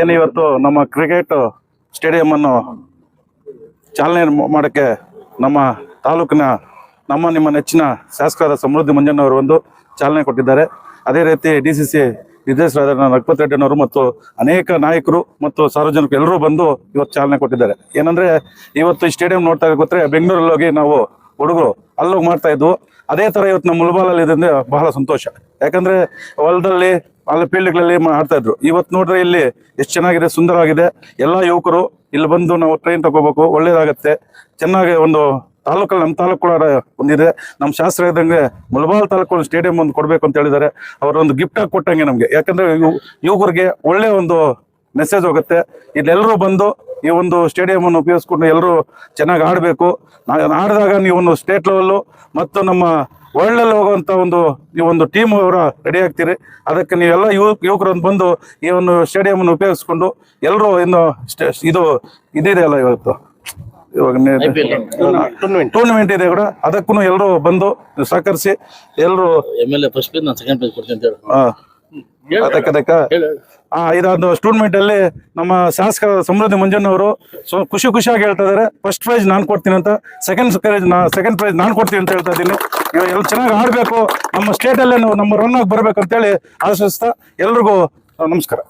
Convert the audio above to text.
ಏನು ಇವತ್ತು ನಮ್ಮ ಕ್ರಿಕೆಟ್ ಸ್ಟೇಡಿಯಂ ಅನ್ನು ಚಾಲನೆ ಮಾಡೋಕ್ಕೆ ನಮ್ಮ ತಾಲೂಕಿನ ನಮ್ಮ ನಿಮ್ಮ ನೆಚ್ಚಿನ ಶಾಸಕರಾದ ಸಮೃದ್ಧಿ ಮಂಜಣ್ಣವರು ಒಂದು ಚಾಲನೆ ಕೊಟ್ಟಿದ್ದಾರೆ. ಅದೇ ರೀತಿ ಡಿ ಸಿ ಸಿ ನಿರ್ದೇಶಕರಾದ ರಘುಪತ್ ರೆಡ್ಡಿನವರು ಮತ್ತು ಅನೇಕ ನಾಯಕರು ಮತ್ತು ಸಾರ್ವಜನಿಕರು ಎಲ್ಲರೂ ಬಂದು ಇವತ್ತು ಚಾಲನೆ ಕೊಟ್ಟಿದ್ದಾರೆ. ಏನಂದ್ರೆ ಇವತ್ತು ಈ ಸ್ಟೇಡಿಯಂ ನೋಡ್ತಾ ಗೊತ್ತರೆ ಬೆಂಗಳೂರಲ್ಲಿ ಹೋಗಿ ನಾವು ಹುಡುಗರು ಅಲ್ಲೋಗಿ ಮಾಡ್ತಾ ಇದ್ವು. ಅದೇ ತರ ಇವತ್ತು ನಮ್ಮ ಮುಲ್ಬಾಲಲ್ಲಿ ಇದರಿಂದ ಬಹಳ ಸಂತೋಷ. ಯಾಕಂದ್ರೆ ಹೊಲದಲ್ಲಿ ಅಲ್ಲಿ ಫೀಲ್ಡ್ಗಳಲ್ಲಿ ಆಡ್ತಾ ಇದ್ರು. ಇವತ್ತು ನೋಡ್ರೆ ಇಲ್ಲಿ ಎಷ್ಟು ಚೆನ್ನಾಗಿದೆ, ಸುಂದರವಾಗಿದೆ. ಎಲ್ಲ ಯುವಕರು ಇಲ್ಲಿ ಬಂದು ನಾವು ಟ್ರೈನ್ ತಗೋಬೇಕು, ಒಳ್ಳೇದಾಗತ್ತೆ. ಚೆನ್ನಾಗಿ ಒಂದು ತಾಲೂಕಲ್ಲಿ ನಮ್ಮ ತಾಲೂಕು ಒಂದಿದೆ. ನಮ್ಮ ಶಾಸ್ತ್ರ ಇದ್ದಂಗೆ ಮುಳಬಾಲ್ ತಾಲೂಕು ಸ್ಟೇಡಿಯಂ ಒಂದು ಕೊಡಬೇಕು ಅಂತ ಹೇಳಿದ್ದಾರೆ. ಒಂದು ಗಿಫ್ಟ್ ಆಗಿ ಕೊಟ್ಟಂಗೆ ನಮಗೆ. ಯಾಕಂದ್ರೆ ಯುವಕರಿಗೆ ಒಳ್ಳೆ ಒಂದು ಮೆಸೇಜ್ ಹೋಗುತ್ತೆ. ಇಲ್ಲೆಲ್ಲರೂ ಬಂದು ಈ ಒಂದು ಸ್ಟೇಡಿಯಂ ಅನ್ನು ಉಪಯೋಗಿಸ್ಕೊಂಡು ಎಲ್ಲರೂ ಚೆನ್ನಾಗಿ ಆಡಬೇಕು. ಆಡಿದಾಗ ನೀವು ಒಂದು ಸ್ಟೇಟ್ ಲೆವೆಲ್ಲು ಮತ್ತು ನಮ್ಮ ವರ್ಲ್ಡಲ್ಲಿ ಹೋಗುವಂತ ಒಂದು ಈ ಒಂದು ಟೀಮ್ ಅವರ ರೆಡಿ ಆಗ್ತೀರಿ. ಅದಕ್ಕೆ ನೀವೆಲ್ಲ ಯುವ ಯುವಕರು ಬಂದು ಈ ಒಂದು ಸ್ಟೇಡಿಯಂ ಅನ್ನು ಉಪಯೋಗಿಸ್ಕೊಂಡು ಎಲ್ಲರೂ ಇನ್ನು ಇದು ಇದಿದೆ ಅಲ್ಲ ಇವತ್ತು ಇವಾಗ ಟೂರ್ನಮೆಂಟ್. ಇದೆ ಕೂಡ. ಅದಕ್ಕೂ ಎಲ್ಲರೂ ಬಂದು ಸಹಕರಿಸಿ ಎಲ್ಲರೂ ಎಂ ಎಲ್ ಎ ಫಸ್ಟ್ ನಾನು ಸೆಕೆಂಡ್ ಕೊಡ್ತೀನಿ ಅಂತ ಹೇಳಿ. ಆ, ಅದಕ್ಕೆ ಅದಕ್ಕೆ ಆ ಇದೊಂದು ಸ್ಟೂಡೆಂಟ್ ಅಲ್ಲಿ ನಮ್ಮ ಶಾಸಕ ಸಮೃದ್ಧಿ ಮಂಜಣ್ಣವರು ಸೊ ಖುಷಿ ಖುಷಿಯಾಗಿ ಹೇಳ್ತಾ ಇದಾರೆ ಫಸ್ಟ್ ಪ್ರೈಸ್ ನಾನು ಕೊಡ್ತೀನಿ ಅಂತ ಸೆಕೆಂಡ್ ಪ್ರೈಸ್ ನಾ ಸೆಕೆಂಡ್ ಪ್ರೈಸ್ ನಾನು ಕೊಡ್ತೀನಿ ಅಂತ ಹೇಳ್ತಾ ಇದ್ದೀನಿ. ಎಲ್ಲ ಚೆನ್ನಾಗಿ ಆಡಬೇಕು ನಮ್ಮ ಸ್ಟೇಟಲ್ಲೇ ನಾವು ನಮ್ಮ ರನ್ ಆಗಿ ಬರ್ಬೇಕು ಅಂತೇಳಿ ಆಶಿಸ್ತಾ ಎಲ್ರಿಗೂ ನಮಸ್ಕಾರ.